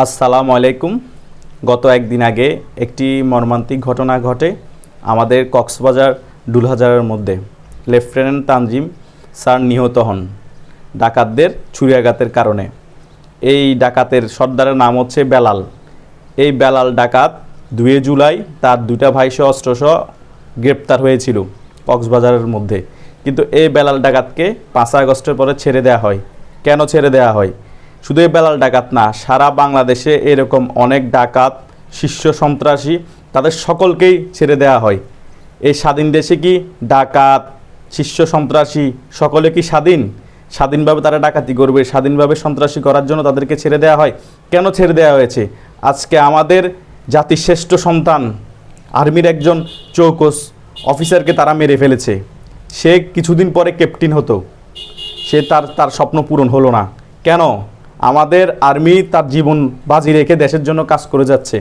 আসসালামু আলাইকুম। গত একদিন আগে একটি মর্মান্তিক ঘটনা ঘটে আমাদের কক্সবাজার ডুলহাজারের মধ্যে। লেফটেন্যান্ট তানজিম স্যার নিহত হন ডাকাতদের ছুরিয়াঘাতের কারণে। এই ডাকাতের সর্দারের নাম হচ্ছে বেলাল। এই বেলাল ডাকাত দুয়ে জুলাই তার দুইটা ভাইসহ অস্ত্রসহ গ্রেপ্তার হয়েছিল কক্সবাজারের মধ্যে। কিন্তু এই বেলাল ডাকাতকে পাঁচ আগস্টের পরে ছেড়ে দেওয়া হয়। কেন ছেড়ে দেওয়া হয়? শুধু বেলাল ডাকাত না, সারা বাংলাদেশে এরকম অনেক ডাকাত শীর্ষ সন্ত্রাসী তাদের সকলকেই ছেড়ে দেওয়া হয়। এই স্বাধীন দেশে কি ডাকাত শীর্ষ সন্ত্রাসী সকলে কি স্বাধীন? স্বাধীনভাবে তারা ডাকাতি করবে, স্বাধীনভাবে সন্ত্রাসী করার জন্য তাদেরকে ছেড়ে দেওয়া হয়। কেন ছেড়ে দেওয়া হয়েছে? আজকে আমাদের জাতির শ্রেষ্ঠ সন্তান, আর্মির একজন চৌকস অফিসারকে তারা মেরে ফেলেছে। সে কিছুদিন পরে ক্যাপ্টেন হতো। সে তার তার স্বপ্ন পূরণ হলো না। কেন? আমাদের আর্মি তার জীবন বাজি রেখে দেশের জন্য কাজ করে যাচ্ছে।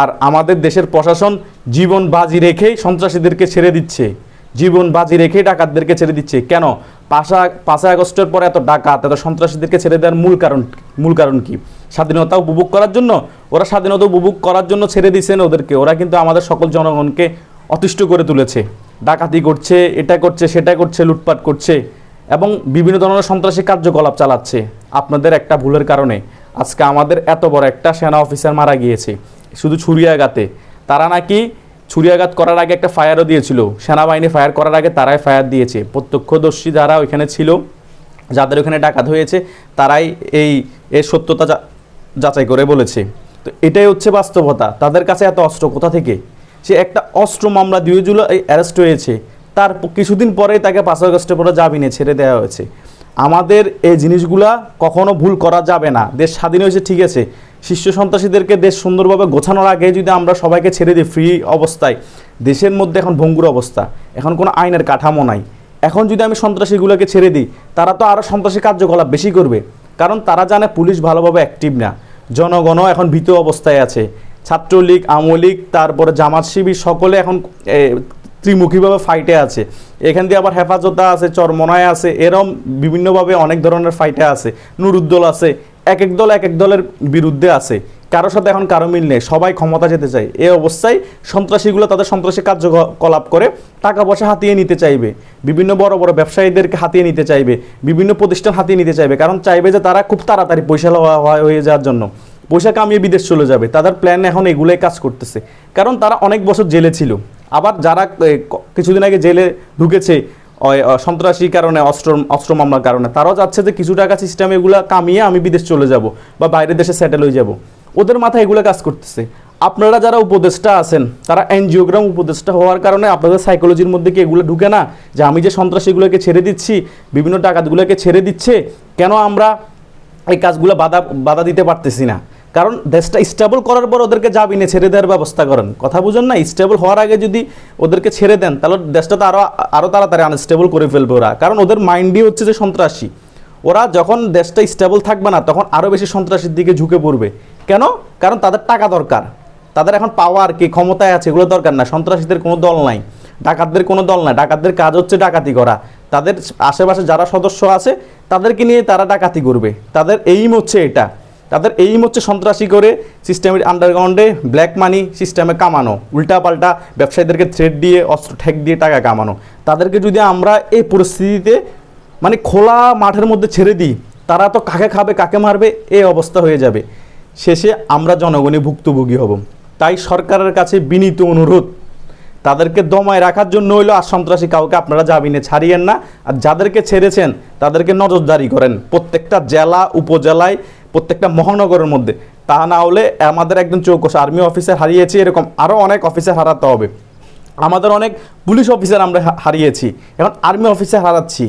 আর আমাদের দেশের প্রশাসন জীবন বাজি রেখেই সন্ত্রাসীদেরকে ছেড়ে দিচ্ছে। জীবন বাজি রেখেই ডাকাতদেরকে ছেড়ে দিচ্ছে। কেন? পাঁচা, পাঁচই আগস্টের পরে এত ডাকাত, এত সন্ত্রাসীদেরকে ছেড়ে দেওয়ার মূল কারণ মূল কারণ কি? স্বাধীনতা উপভোগ করার জন্য? ওরা স্বাধীনতা উপভোগ করার জন্য ছেড়ে দিচ্ছেন ওদেরকে। ওরা কিন্তু আমাদের সকল জনগণকে অতিষ্ঠ করে তুলেছে। ডাকাতি করছে, এটা করছে, সেটা করছে, লুটপাট করছে। এবং বিভিন্ন ধরনের সন্ত্রাসী কার্যকলাপ চালাচ্ছে। আপনাদের একটা ভুলের কারণে আজকে আমাদের এত বড় একটা সেনা অফিসার মারা গিয়েছে, শুধু ছুরিয়াঘাতে। তারা নাকি ছুরিয়াঘাত করার আগে একটা ফায়ারও দিয়েছিল। সেনাবাহিনী ফায়ার করার আগে তারাই ফায়ার দিয়েছে। প্রত্যক্ষদর্শী যারা ওইখানে ছিল, যাদের ওখানে ডাকাত হয়েছে, তারাই এই এর সত্যতা যাচাই করে বলেছে। তো এটাই হচ্ছে বাস্তবতা। তাদের কাছে এত অস্ত্র কোথা থেকে? সে একটা অস্ত্র মামলা দুই জুলাই অ্যারেস্ট হয়েছে। তার কিছুদিন পরেই তাকে পাঁচ আগস্টের পরে জামিনে ছেড়ে দেওয়া হয়েছে। আমাদের এই জিনিসগুলা কখনো ভুল করা যাবে না। দেশ স্বাধীন হয়েছে, ঠিক আছে। শীর্ষ সন্ত্রাসীদেরকে দেশ সুন্দরভাবে গোছানোর আগে যদি আমরা সবাইকে ছেড়ে দিই ফ্রি অবস্থায়, দেশের মধ্যে এখন ভঙ্গুর অবস্থা। এখন কোনো আইনের কাঠামো নাই। এখন যদি আমি সন্ত্রাসীগুলোকে ছেড়ে দিই, তারা তো আরও সন্ত্রাসী কার্যকলাপ বেশি করবে। কারণ তারা জানে পুলিশ ভালোভাবে অ্যাক্টিভ না। জনগণও এখন ভীত অবস্থায় আছে। ছাত্রলীগ, আওয়ামী লীগ, তারপরে জামাত শিবির, সকলে এখন ত্রিমুখীভাবে ফাইটে আছে। এখান দিয়ে আবার হেফাজতা আছে, চরমনায় আছে, এরম বিভিন্নভাবে অনেক ধরনের ফাইটে আছে। নুরুদ্দল আছে এক এক দল এক এক দলের বিরুদ্ধে আছে। কারোর সাথে এখন কারও মিল নেই, সবাই ক্ষমতা যেতে চায়। এই অবস্থায় সন্ত্রাসীগুলো তাদের সন্ত্রাসী কার্যকলাপ করে টাকা পয়সা হাতিয়ে নিতে চাইবে। বিভিন্ন বড় বড় ব্যবসায়ীদেরকে হাতিয়ে নিতে চাইবে। বিভিন্ন প্রতিষ্ঠান হাতিয়ে নিতে চাইবে। কারণ চাইবে যে তারা খুব তাড়াতাড়ি পয়সা হয়ে যাওয়ার জন্য। পয়সা কামিয়ে বিদেশ চলে যাবে। তাদের প্ল্যান এখন এগুলোই কাজ করতেছে। কারণ তারা অনেক বছর জেলে ছিল। আবার যারা কিছুদিন আগে জেলে ঢুকেছে সন্ত্রাসী কারণে, অস্ত্র অস্ত্র মামলার কারণে, তারাও যাচ্ছে যে কিছু টাকা সিস্টেম এগুলো কামিয়ে আমি বিদেশ চলে যাব বা বাইরের দেশে সেটেল হয়ে যাব। ওদের মাথায় এগুলো কাজ করতেছে। আপনারা যারা উপদেষ্টা আছেন, তারা এনজিওগ্রাম উপদেষ্টা হওয়ার কারণে আপনাদের সাইকোলজির মধ্যে কি এগুলো ঢুকে না? যে আমি যে সন্ত্রাসীগুলোকে ছেড়ে দিচ্ছি, বিভিন্ন ডাকাতগুলোকে ছেড়ে দিচ্ছে, কেন আমরা এই কাজগুলো বাধা বাধা দিতে পারতেছি না? কারণ দেশটা স্টেবল করার পর ওদেরকে যাবি জামিনে ছেড়ে দেওয়ার ব্যবস্থা করেন। কথা বুঝুন না স্টেবল হওয়ার আগে যদি ওদেরকে ছেড়ে দেন, তাহলে দেশটা তো আরও আরও তাড়াতাড়ি আনস্টেবল করে ফেলবে ওরা। কারণ ওদের মাইন্ডই হচ্ছে যে সন্ত্রাসী। ওরা যখন দেশটা স্টেবল থাকবে না, তখন আরও বেশি সন্ত্রাসীর দিকে ঝুঁকে পড়বে। কেন? কারণ তাদের টাকা দরকার। তাদের এখন পাওয়ার কি, ক্ষমতায় আছে এগুলো দরকার না। সন্ত্রাসীদের কোনো দল নাই। ডাকাতদের কোনো দল নাই। ডাকাতদের কাজ হচ্ছে ডাকাতি করা। তাদের আশেপাশে যারা সদস্য আছে, তাদেরকে নিয়ে তারা ডাকাতি করবে। তাদের এইম হচ্ছে এটা। তাদের এই হচ্ছে সন্ত্রাসী করে সিস্টেমের আন্ডারগ্রাউন্ডে ব্ল্যাক মানি সিস্টেমে কামানো, উল্টাপাল্টা ব্যবসায়ীদেরকে থ্রেড দিয়ে, অস্ত্র ঠেক দিয়ে টাকা কামানো। তাদেরকে যদি আমরা এই পরিস্থিতিতে মানে খোলা মাঠের মধ্যে ছেড়ে দিই, তারা তো কাকে খাবে, কাকে মারবে এই অবস্থা হয়ে যাবে। শেষে আমরা জনগণে ভুক্তভোগী হব। তাই সরকারের কাছে বিনীত অনুরোধ, তাদেরকে দমায় রাখার জন্য হইল আর সন্ত্রাসী কাউকে আপনারা জামিনে ছাড়িয়েন না। আর যাদেরকে ছেড়েছেন, তাদেরকে নজরদারি করেন। প্রত্যেকটা জেলা, উপজেলায় প্রত্যেকটা মহানগরের মধ্যে। তা না হলে আমাদের একজন চৌকস আর্মি অফিসার হারিয়েছি, এরকম আরও অনেক অফিসার হারাতে হবে। আমাদের অনেক পুলিশ অফিসার আমরা হারিয়েছি, এখন আর্মি অফিসার হারাচ্ছি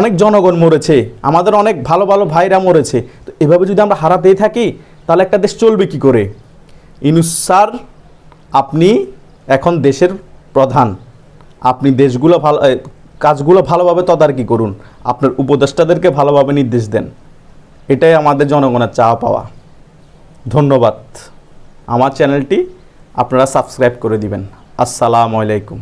অনেক জনগণ মরেছে, আমাদের অনেক ভালো ভালো ভাইরা মরেছে। তো এভাবে যদি আমরা হারাতেই থাকি, তাহলে একটা দেশ চলবে কি করে? ইনুস স্যার, আপনি এখন দেশের প্রধান। আপনি দেশগুলো ভালো কাজগুলো ভালোভাবে তদারকি করুন। আপনার উপদেষ্টাদেরকে ভালোভাবে নির্দেশ দেন। এটাই আমাদের জনগণের চাওয়া পাওয়া। ধন্যবাদ। আমার চ্যানেলটি আপনারা সাবস্ক্রাইব করে দিবেন। আসসালামু আলাইকুম।